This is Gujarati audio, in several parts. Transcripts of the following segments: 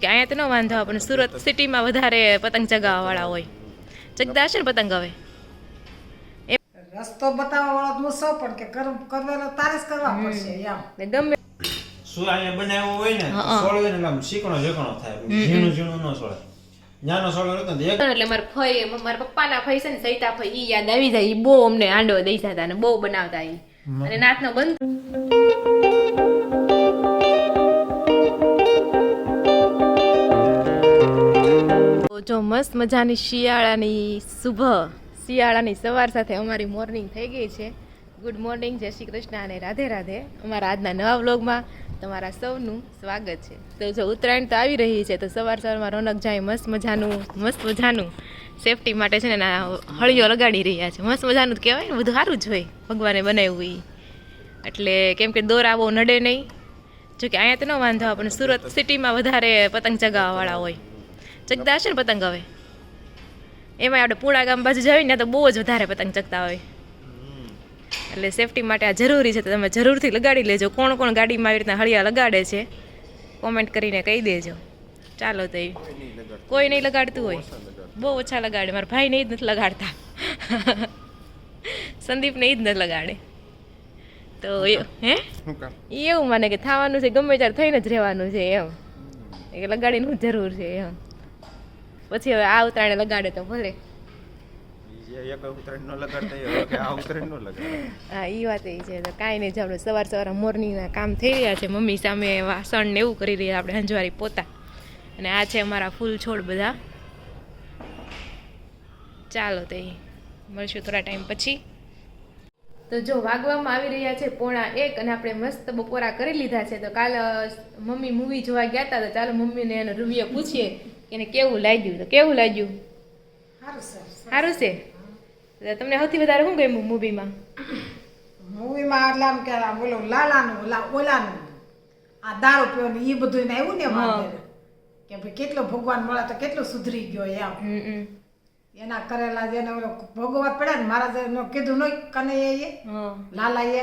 કે અહીંયા તો ન વાંધો આવે પણ સુરત સિટીમાં વધારે પતંગ ચગાવવાવાળા હોય. ચગતા હશે ને પતંગ હવે? રસ્તો બતાવવા વાળો હું સૌ પણ કે કર કરવેલો તારે જ કરવા પડશે એમ. ને ગમે. શું અહીંયા બનાવ્યો હોય ને. સોળવે ને આમ શીકણો શીકણો થાય ઝીણું ઝીણું ન સોળે. નાનો સોળો હતો ને એક એટલે મારા ફઈ મારા પપ્પાના ફઈ છે ને સૈતા ફઈ ઈ યાદ આવી જાય ઈ બહુ અમને આંડો દઈ જતા ને બહુ બનાવતા ઈ. અને નાતનો બંધ. જો મસ્ત મજાની શિયાળાની શુભ શિયાળાની સવાર સાથે અમારી મોર્નિંગ થઈ ગઈ છે. ગુડ મોર્નિંગ જય શ્રી કૃષ્ણ અને રાધે રાધે. અમારા આજના નવા વ્લોગમાં તમારા સૌનું સ્વાગત છે. તો જો ઉત્તરાયણ તો આવી રહી છે, તો સવાર સવારમાં રોનક જાય મસ્ત મજાનું મસ્ત મજાનું સેફટી માટે છે ને હળીઓ લગાડી રહ્યા છે. મસ્ત મજાનું જ કહેવાય ને, બધું સારું જ હોય ભગવાને બનાવ્યું એ એટલે કેમ કે દોરા બહુ નડે નહીં. જોકે અહીંયા તો ન વાંધો, પણ સુરત સિટીમાં વધારે પતંગ ચગાવવાવાળા હોય. ચગતા હશે ને પતંગ હવે? એમાં આપણે પુણા ગામ બાજુ જઈએ ને તો બહુ જ વધારે પતંગ ચગતા હોય. એટલે સેફટી માટે આ જરૂરી છે તો તમે જરૂરથી લગાડી લેજો. કોણ કોણ ગાડીમાં આવી રીતના હળિયા લગાડે છે કોમેન્ટ કરીને કહી દેજો. ચાલો તો કોઈ નહીં લગાડતું હોય. બહુ ઓછા લગાડે. મારા ભાઈને એ જ નથી લગાડતા. સંદીપને એ જ નથી લગાડે. તો હે? એવું માને કે થવાનું છે ગમે ત્યારે થઈને જ રહેવાનું છે એમ. એ લગાડીને જરૂર છે એમ. પછી હવે આ ઉત્તરાયણે લગાડે તો ભલે. એક ઉતરાયણ લગાડે. હા એ વાત એ છે. તો કાંઈ નહીં આપણે સવાર સવાર મોર્નિંગના કામ થઈ રહ્યા છે મમ્મી સામે વાસણ ને એવું કરી રહ્યા આપણે હંજવારી પોતા. અને આ છે અમારા ફૂલ છોડ બધા. ચાલો તો મળશું થોડા ટાઈમ પછી. તો જો વાગવામાં આવી રહ્યા છે પોણા એક અને આપણે મસ્ત બપોરા કરી લીધા છે. તો કાલ મમ્મી મૂવી જોવા ગયા હતા તો ચાલો મમ્મીને એનો રિવ્યુ પૂછીએ એને કેવું લાગ્યું? તો કેવું લાગ્યું? સારું સર સારું છે? તમને સૌથી વધારે શું ગમ્યું મૂવીમાં મૂવીમાં એટલે આમ કે ઓલો લાલાનું ઓલા ઓલાનું આ દારૂ પીવાનું એ બધું આવ્યું ને કે ભાઈ કેટલો ભગવાન મળે તો કેટલો સુધરી ગયો એમ એના કરેલા જેને ભોગવવા પડ્યા ને મારા જે કીધું નહીં કને એ લાલા લાલાએ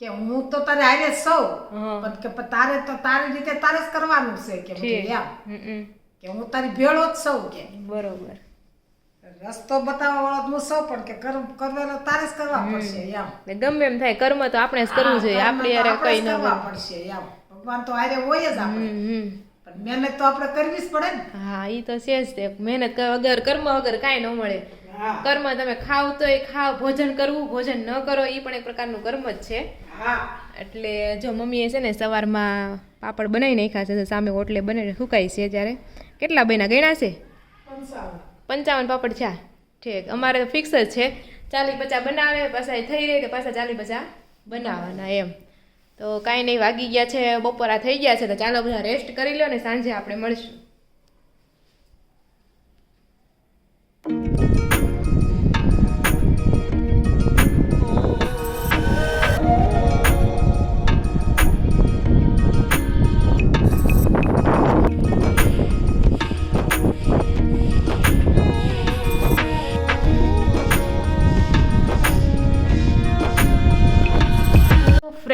કે હું તો તારે હારે સૌ. પણ કે તારે તો તારી રીતે તારે જ કરવાનું છે કે. એમ. હમ હમ. કે હું તારી ભેળો જ સૌ કે. બરોબર. રસ્તો બતાવવા વાળો હું સૌ પણ કે કર્મ કરવેલો તારે જ કરવા પડશે એમ. ગમે એમ થાય કર્મ તો આપણે જ કરવું જોઈએ આપણે યાર કઈ ન કરવા પડશે એમ. ભગવાન તો હારે હોય જ આપણે. પણ મહેનત તો આપણે કરવી જ પડે ને. હા ઈ તો છે જ તે. મહેનત વગર કર્મ વગર કાંઈ ન મળે. કર્મ તમે ખાવ તો એ ખાવ ભોજન કરવું ભોજન ન કરો એ પણ એક પ્રકારનું કર્મ જ છે. એટલે જો મમ્મીએ છે ને સવારમાં પાપડ બનાવી નાખ્યા છે સામે ઓટલે બને સુકાય છે જ્યારે. કેટલા બન્યા ગણ્યા છે? પંચાવન. પંચાવન પાપડ છે. ઠીક અમારે ફિક્સ જ છે. ચાલી પચાસ બનાવે પાછા થઈ રહે કે પાછા ચાલી પચાસ બનાવવાના એમ. તો કાંઈ નહીં વાગી ગયા છે બપોરા થઈ ગયા છે તો ચાલો બધા રેસ્ટ કરી લો ને સાંજે આપણે મળશું.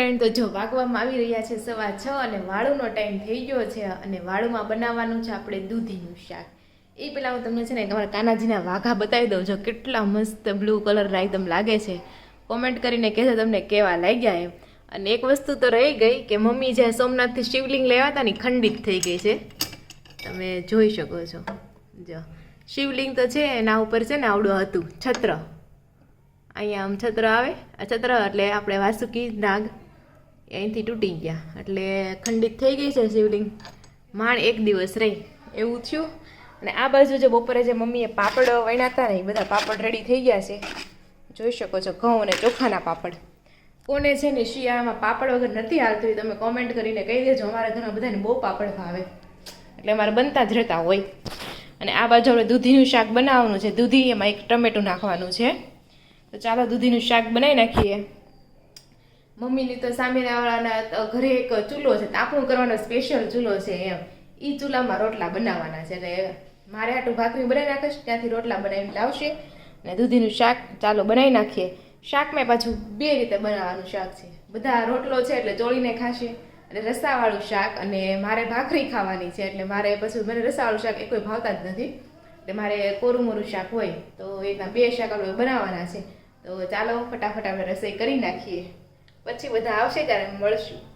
ફ્રેન્ડ તો જો વાગવામાં આવી રહ્યા છે સવા છ અને વાળુનો ટાઈમ થઈ ગયો છે અને વાળુમાં બનાવવાનું છે આપણે દૂધીનું શાક. એ પહેલાં હું તમને છે ને તમારા કાનાજીના વાઘા બતાવી દઉં. જો કેટલા મસ્ત બ્લુ કલરના એકદમ લાગે છે. કોમેન્ટ કરીને કહેજો તમને કેવા લાગ્યા એમ. અને એક વસ્તુ તો રહી ગઈ કે મમ્મી જે સોમનાથથી શિવલિંગ લેવા હતા ને ખંડિત થઈ ગઈ છે. તમે જોઈ શકો છો. જો. શિવલિંગ તો છે એના ઉપર છે ને આવડું હતું. છત્ર. અહીંયા આમ છત્ર આવે. છત્ર એટલે આપણે વાસુકી નાગ અહીંથી તૂટી ગયા. એટલે ખંડિત થઈ ગઈ છે શિવલિંગ. માણ એક દિવસ રહી. એવું થયું. અને આ બાજુ જે બપોરે જે મમ્મીએ પાપડ વણ્યા હતા ને, એ બધા પાપડ રેડી થઈ ગયા છે. જોઈ શકો છો ઘઉં અને ચોખાના પાપડ. કોને છે ને શિયાળામાં પાપડ વગર નથી હાલતું તમે કોમેન્ટ કરીને કહી દેજો. અમારા ઘરમાં બધાને બહુ પાપડ ભાવે. એટલે અમારે બનતા જ રહેતા હોય. અને આ બાજુ આપણે દૂધીનું શાક બનાવવાનું છે. દૂધી એમાં એક ટમેટું નાખવાનું છે. તો ચાલો દૂધીનું શાક બનાવી નાખીએ. મમ્મીની તો સામેવાળાના ઘરે એક ચૂલો છે તાપણું કરવાનો સ્પેશિયલ ચૂલો છે એમ. એ ચૂલામાં રોટલા બનાવવાના છે. એટલે મારે આટલું ભાખરી બનાવી નાખીશ, ત્યાંથી રોટલા બનાવીને લાવશે અને દૂધીનું શાક ચાલો બનાવી નાખીએ. શાકમાં પાછું બે રીતે બનાવવાનું શાક છે. બધા રોટલો છે એટલે ચોળીને ખાશે, અને રસાવાળું શાક, અને મારે ભાખરી ખાવાની છે. એટલે મારે પછી મને રસાવાળું શાક એ કોઈ ભાવતા જ નથી. એટલે મારે કોરું મોરું શાક હોય, તો એના બે શાક આપણે બનાવવાના છે. તો ચાલો, ફટાફટ આપણે રસોઈ કરી નાખીએ. પછી બધા આવશે ત્યારે મળશું.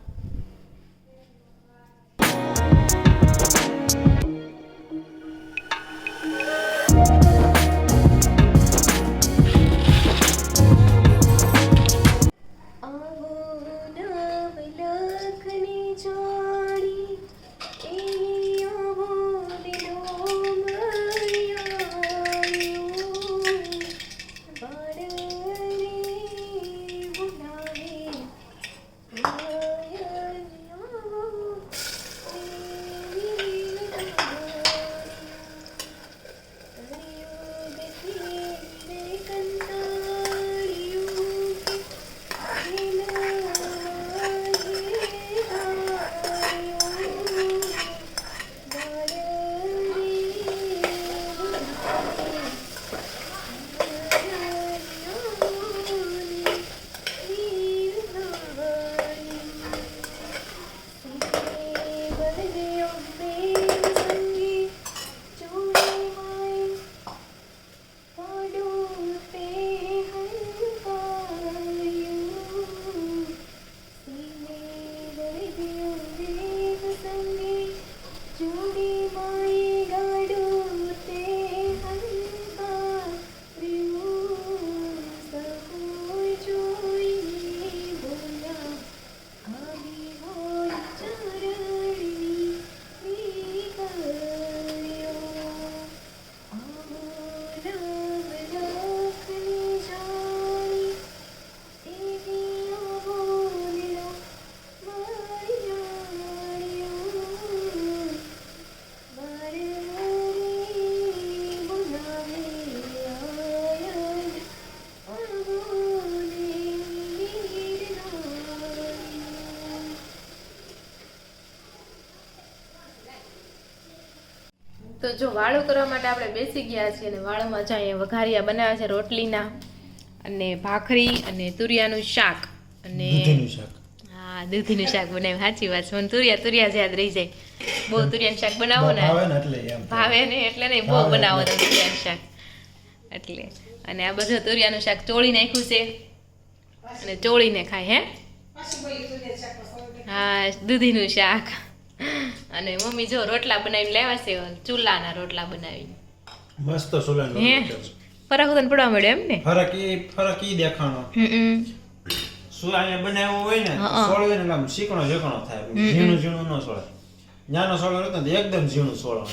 તો જો વાળું કરવા માટે આપણે બેસી ગયા છીએ અને વાળોમાં જ અહીંયા વઘારિયા બનાવ્યા છે રોટલીના અને ભાખરી અને તુરિયાનું શાક અને હા દૂધીનું શાક બનાવ્યું. સાચી વાત છે. તુરિયા તુરિયા જ યાદ રહી જાય. બહુ તુરિયાનું શાક બનાવો ને. ભાવે ને એટલે નહીં બહુ બનાવો. તમે તુરિયાનું શાક. એટલે. અને આ બધું તુરિયાનું શાક ચોળી નાખ્યું છે. અને ચોળીને ખાય હે? હા દૂધીનું શાક. અને મમ્મી જો રોટલા બનાવીને લાવ્યા છે ચૂલાના રોટલા બનાવીને. મસ્ત સોલાનો હે. ફરક તને પડવા મળ્યો એમ ને? ફરક એ ફરક ઈ દેખાણો. હમ અહીંયા બનાવ્યો હોય ને. સોળવે ને આમ ચીકણો ચીકણો થાય. ઝીણું ઝીણું ન સોળે. નાનો સોળો હતો ને એકદમ ઝીણું ન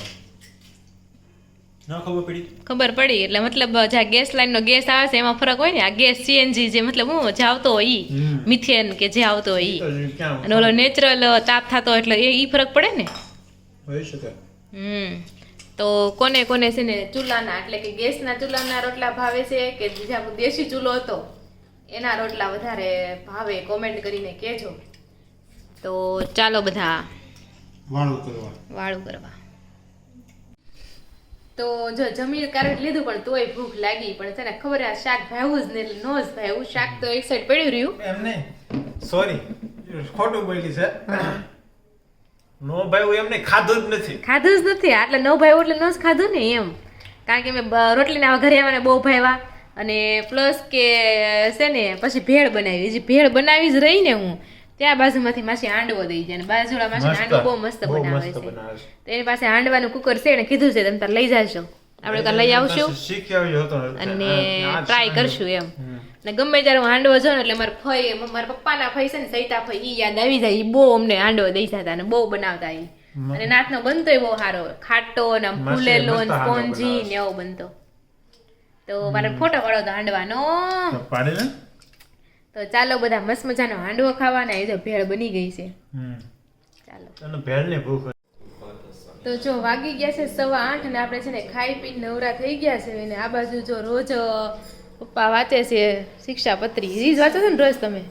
ખબર પડી? એટલે મતલબ જ્યાં ગેસ લાઈનનો ગેસ આવે છે એમાં ફરક હોય ને આ ગેસ સીએનજી જે મતલબ હું જે આવતો હોય ઈ મિથેન કે જે આવતો હોય ઈ. અને ઓલો નેચરલ તાપ થતો એટલે એ ઈ ફરક પડે ને? હોઈ શકે. હમ. તો કોને કોને છે ને ચૂલાના એટલે કે ગેસના ચૂલાના રોટલા ભાવે છે કે જે દેશી ચૂલો હતો એના રોટલા વધારે ભાવે કોમેન્ટ કરીને કહેજો. તો ચાલો બધા વાળું કરવા. વાળું કરવા. તો જો જમીન કારણ લીધું પણ તોય ભૂખ લાગી. પણ તને ખબર આ શાક ભાવ્યું જ ને એટલે નો જ ભાવ્યું. શાક તો એક સાઈડ પડ્યું રહ્યું. એમ નહીં. સોરી ખોટું બોલી છે. નો ભાઈ હું એમને ખાધું જ નથી. ખાધું જ નથી. આટલે નો ભાવ્યું એટલે નો જ ખાધું ને એમ. કારણ કે મેં રોટલીના ઘરે આવવાને બહુ ભાવ્યા. અને પ્લસ કે છે ને પછી ભેળ બનાવી. હજી ભેળ બનાવી જ રહી ને હું. ત્યાં બાજુમાંથી માસી હાંડવો દઈ જાય બાજુવાળા માસી. હાંડવો બહુ મસ્ત બનાવે છે. તો એની પાસે હાંડવાનું કુકર છે ને કીધું છે તમે તાર લઈ જાશો. આપણે કાં લઈ આવશું. અને ટ્રાય કરશું એમ. ને ગમે ત્યારે હું હાંડવો જોઉં એટલે મારા ફઈ મારા પપ્પાના ફઈ છે ને સૈતા ફઈ ઈ યાદ આવી જાય. ઈ બહુ અમને હાંડવો દઈ જતા અને બહુ બનાવતા ઈ. અને નાથનો એ બહુ સારો. ખાટો ને આમ ફૂલેલો ને સ્પોન્જી ને એવો બનતો. તો મારે ફોટો પાડો તો હાંડવાનો પાડી તો ચાલો બધા મસ્ત મજાનો હાંડવો ખાવાના એ તો ભેળ બની ગઈ છે. ચાલો. ભેળની ભૂખ તો જો વાગી ગયા છે સવા આઠ અને આપણે છે ને ખાઈ પીને નવરા થઈ ગયા છે અને આ બાજુ જો રોજ પપ્પા વાંચે છે શિક્ષાપત્રી. રીજ વાંચો છો ને રોજ તમે?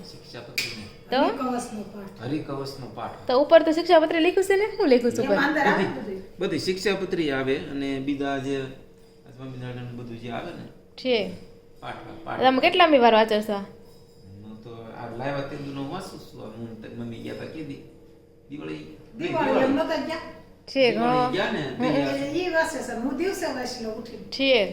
તો? હરિકવસનો પાઠ. તો ઉપર તો શિક્ષાપત્રી લખ્યું છે ને? શું લખ્યું છે ઉપર? ને બધું. શિક્ષાપત્રી આવે અને બીજા જે સ્વામિનારાયણ બધું જે આવે ને છે. તમે કેટલામી વાર વાંચો છો? લાવ્યા તે નું વાંચું છું આ હું તારી મમ્મી ગયા તા કીધી દિવાળી દિવાળી એમ નતા ગયા ઠીક હા ગયા ને એ વાસે સર હું દિવસે વસલો ઉઠી ઠીક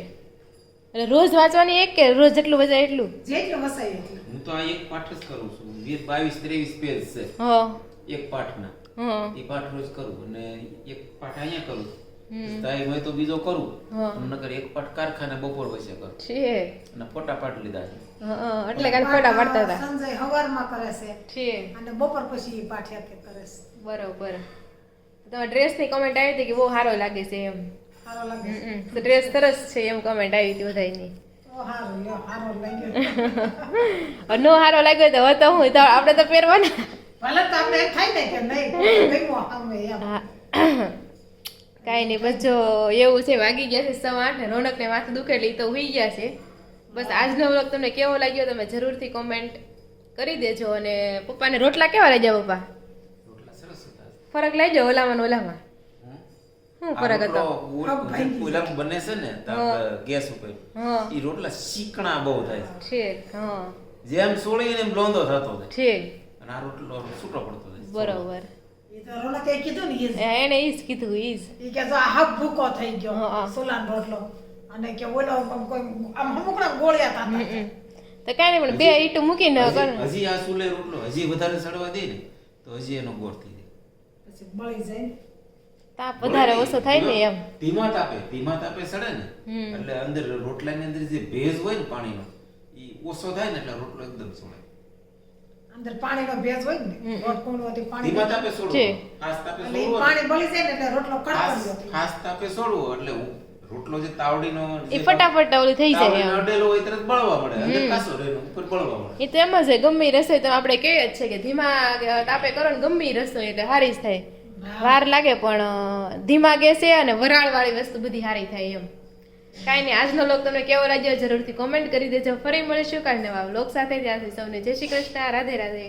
એટલે રોજ વાંચવાની એક કે રોજ જેટલું વજાય એટલું જેટલું વસાય એટલું હું તો આ એક પાઠ જ કરું છું વીસ બાવીસ ત્રેવીસ પેજ છે હા એક પાઠના હા એ પાઠ રોજ કરું અને એક પાઠ અહીંયા કરું સ્થાયી હોય તો બીજો કરું હા. નકર એક પાઠ કારખાને બપોર વચ્ચે કરું છે અને ફોટા પાઠ લીધા છે એટલે કાલ ફોટા પાડતા હતા. સંજય હવારમાં કરે છે. ઠીક અને બપોર પછી પાઠિયા કે કરે છે. બરોબર. તમારા ડ્રેસની કમેન્ટ આવી હતી કે બહુ સારો લાગે છે એમ. સારો લાગે તો ડ્રેસ સરસ છે એમ કમેન્ટ આવી હતી બધાની તો નો સારો લાગ્યો તો હવે તો હું તો આપણે તો પહેરવાના. ભલે તો આપણે થાય ને કે નહીં. કાંઈ નહીં બસ જો એવું છે વાગી ગયા છે સવા આઠ ને રોનકને માથું દુખેલી તો હોઈ ગયા છે. બસ આજનો વ્લોગ તમને કેવો લાગ્યો તમે જરૂરથી કોમેન્ટ કરી દેજો અને પપ્પાને રોટલા કેવા લઈ જાવ પપ્પા? રોટલા સરસ હતા. ફરક લઈ જાઓ ઓલામાં ને ઓલામાં. શું ફરક હતો? રોટલો ઓલ- બને છે ને ગેસ ઉપર હા. એ રોટલા શીકણા બહુ થાય છે. ઠીક હા. જેમ સોળીને એમ લોંદો થતો છે ઠીક. અને આ રોટલો છૂટો પડતો છે બરોબર. એ તો રોનકે કીધું ને એ- એને ઈ જ કીધું ઈ જ ઈ કે આ ભૂકો થઈ ગયો હા. રોટલો. અને કે ઓલો આમ કોઈ આમ અમુકના ગોળિયા હમ. તો કાંઈ નહીં પણ બે ઈટું મૂકીને કર. હજી- આ સુલે રોટલો હજી વધારે સડવા દે ને તો હજી એનો ગોળ થઈ જાય. પછી બળી જાય તાપ વધારે ઓછો થાય ને એમ. ધીમા તાપે ધીમા તાપે સડે ને એટલે અંદર રોટલાની અંદર જે ભેજ હોય ને પાણીનો એ ઓછો થાય ને એટલે રોટલો એકદમ સોળે અંદર પાણીનો ભેજ હોય ને રોટ કુંડવાથી પાણી ધીમા તાપે સોળવો ખાસ તાપે એટલે સોળવો પાણી બળી જાય ને એટલે રોટલો કડક ખાસ તાપે સોળવો એટલે રોટલો જે તાવડીનો એ ફટાફટ ઓલું થઈ જાય અડેલો હોય તરત બળવા મળે. અને કાસો રહે ઉપર બળવા મળે. એ તો એમ જ ગમે રસોઈ તો આપણે કહીએ જ છે કે ધીમા તાપે કરો ને ગમે રસોઈ એટલે સારી જ થાય. વાર લાગે પણ ધીમા ગેસે અને વરાળ વાળી વસ્તુ બધી સારી થાય એમ. કાંઈ નહીં આજનો લોક તમને કેવો લાગ્યો જરૂરથી કોમેન્ટ કરી દેજો. ફરી મળીશું કાલ નવા લોક સાથે. ત્યાંથી સૌને જય શ્રી કૃષ્ણ. રાધે રાધે.